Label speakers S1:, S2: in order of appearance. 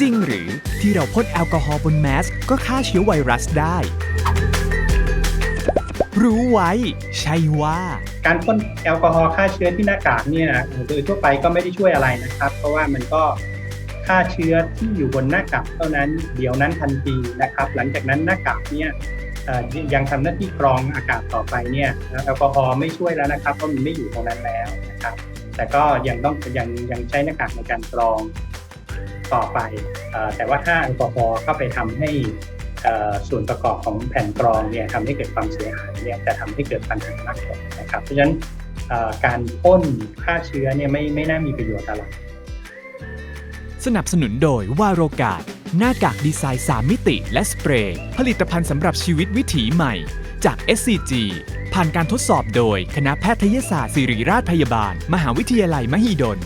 S1: จริงหรือที่เราพ่นแอลกอฮอล์บนแมสก็ฆ่าเชื้อไวรัสได้ รู้ไว้ ใช่ว่า
S2: การพ่นแอลกอฮอล์ฆ่าเชื้อที่หน้ากากเนี่ยโดยทั่วไปก็ไม่ได้ช่วยอะไรนะครับ เพราะว่ามันก็ฆ่าเชื้อที่อยู่บนหน้ากากเท่านั้นเดี๋ยวนั้นทันทีนะครับ หลังจากนั้นหน้ากากเนี่ยยังทำหน้าที่กรองอากาศต่อไปเนี่ยแอลกอฮอล์ไม่ช่วยแล้วนะครับเพราะมันไม่อยู่ตรงนั้นแล้วนะครับ แต่ก็ยังต้องยังยังใช้หน้ากากในการกรอง ต่อไปอแต่ว่าถ้าแอลกอฮอล์เข้าไปทำให้ส่วนประกอบของแผ่นกรองเนี่ยทำให้เกิดความเสียหายเนี่ยจะทำให้เกิดปัญหามากกว่านะครับ เพราะฉะนั้นการพ่นฆ่าเชื้อเนี่ยไม่ไม่น่ามีประโยชน์อะไร
S1: สนับสนุนโดยวาโรกาดหน้ากากดีไซน์ 3 มิติและสเปรย์ ผลิตภัณฑ์สำหรับชีวิตวิถีใหม่ จาก SCG ผ่านการทดสอบโดยคณะแพทยศาสตร์ศิริราชพยาบาล มหาวิทยาลัยมหิดล